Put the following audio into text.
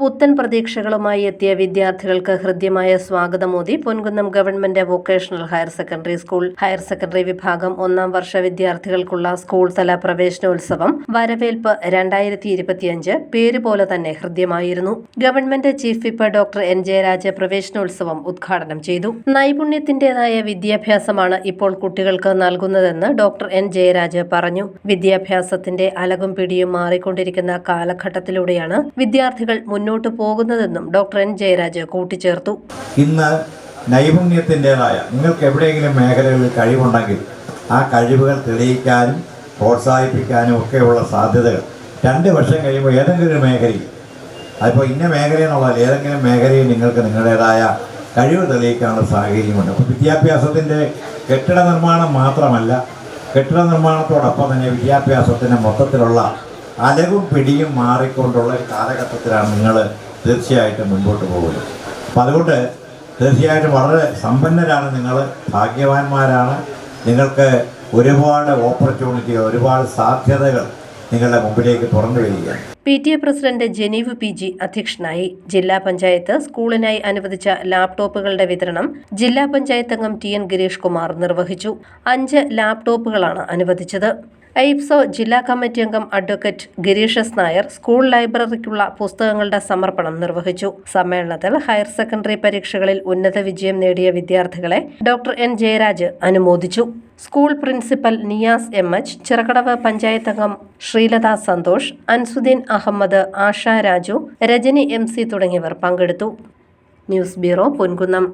പുത്തൻ പ്രതീക്ഷകളുമായി എത്തിയ വിദ്യാർത്ഥികൾക്ക് ഹൃദ്യമായ സ്വാഗതം Modi Ponkunnam government vocational higher secondary school higher secondary വിഭാഗം ഒന്നാം വർഷ വിദ്യാർത്ഥികൾക്കുള്ള സ്കൂൾ തല പ്രവേശനോത്സവം വരവേൽപ്പ് രണ്ടായിരത്തി ഇരുപത്തിയഞ്ച് പേര് പോലെ തന്നെ ഹൃദ്യമായിരുന്നു. Government chief whip doctor N Jayaraj പ്രവേശനോത്സവം ഉദ്ഘാടനം ചെയ്തു. നൈപുണ്യത്തിന്റേതായ വിദ്യാഭ്യാസമാണ് ഇപ്പോൾ കുട്ടികൾക്ക് നൽകുന്നതെന്ന് ഡോക്ടർ എൻ ജയരാജ പറഞ്ഞു. വിദ്യാഭ്യാസത്തിന്റെ അലകും പിടിയും മാറിക്കൊണ്ടിരിക്കുന്ന കാലഘട്ടത്തിലൂടെയാണ് വിദ്യാർത്ഥികൾ മുന്നോട്ടു പോകുന്നതെന്നും ഡോക്ടർ എൻ ജയരാജ് കൂട്ടിച്ചേർത്തു. ഇന്ന് നൈപുണ്യത്തിന്റെതായ നിങ്ങൾക്ക് എവിടെയെങ്കിലും മേഖലകളിൽ കഴിവുണ്ടെങ്കിൽ ആ കഴിവുകൾ തെളിയിക്കാനും പ്രോത്സാഹിപ്പിക്കാനും ഒക്കെയുള്ള സാധ്യതകൾ. രണ്ട് വർഷം കഴിയുമ്പോൾ ഏതെങ്കിലും ഒരു മേഖലയിൽ അതിപ്പോൾ ഇന്ന മേഖല ഏതെങ്കിലും മേഖലയിൽ നിങ്ങൾക്ക് നിങ്ങളുടേതായ കഴിവ് തെളിയിക്കാനുള്ള സാഹചര്യമുണ്ട്. അപ്പോൾ വിദ്യാഭ്യാസത്തിന്റെ കെട്ടിട നിർമ്മാണം മാത്രമല്ല കെട്ടിട നിർമ്മാണത്തോടൊപ്പം തന്നെ വിദ്യാഭ്യാസത്തിന്റെ മൊത്തത്തിലുള്ള അലവും പിടിയും മാറിക്കൊണ്ടുള്ള കാലഘട്ടത്തിലാണ് നിങ്ങൾ തീർച്ചയായിട്ടും മുമ്പോട്ട് പോകുന്നത്. അപ്പം അതുകൊണ്ട് തീർച്ചയായിട്ടും വളരെ സമ്പന്നരാണ് നിങ്ങൾ ഭാഗ്യവാന്മാരാണ്. നിങ്ങൾക്ക് ഒരുപാട് ഓപ്പർച്യൂണിറ്റികൾ ഒരുപാട് സാധ്യതകൾ നിങ്ങളുടെ മുമ്പിലേക്ക് തുറന്നു വരികയാണ്. P T A president Janeev P G അധ്യക്ഷനായി ജില്ലാ പഞ്ചായത്ത് സ്കൂളിനായി അനുവദിച്ച ലാപ്ടോപ്പുകളുടെ വിതരണം ജില്ലാ പഞ്ചായത്ത് അംഗം ടി എൻ ഗിരീഷ് കുമാർ നിർവഹിച്ചു. അഞ്ച് ലാപ്ടോപ്പുകളാണ് അനുവദിച്ചത്. ഐപ്സോ ജില്ലാ കമ്മിറ്റി അംഗം advocate Girish S Nair school ലൈബ്രറിക്കുള്ള പുസ്തകങ്ങളുടെ സമർപ്പണം നിർവഹിച്ചു. സമ്മേളനത്തിൽ ഹയർ സെക്കൻഡറി പരീക്ഷകളിൽ ഉന്നത വിജയം നേടിയ വിദ്യാർത്ഥികളെ ഡോക്ടർ എൻ ജയരാജ് അനുമോദിച്ചു. School principal Niyas M H Chirakkadavu panchayat അംഗം ശ്രീലത സന്തോഷ് അൻസുദ്ദീൻ അഹമ്മദ് ആഷ രാജു രജനി എം സി തുടങ്ങിയവർ പങ്കെടുത്തു. News bureau Ponkunnam.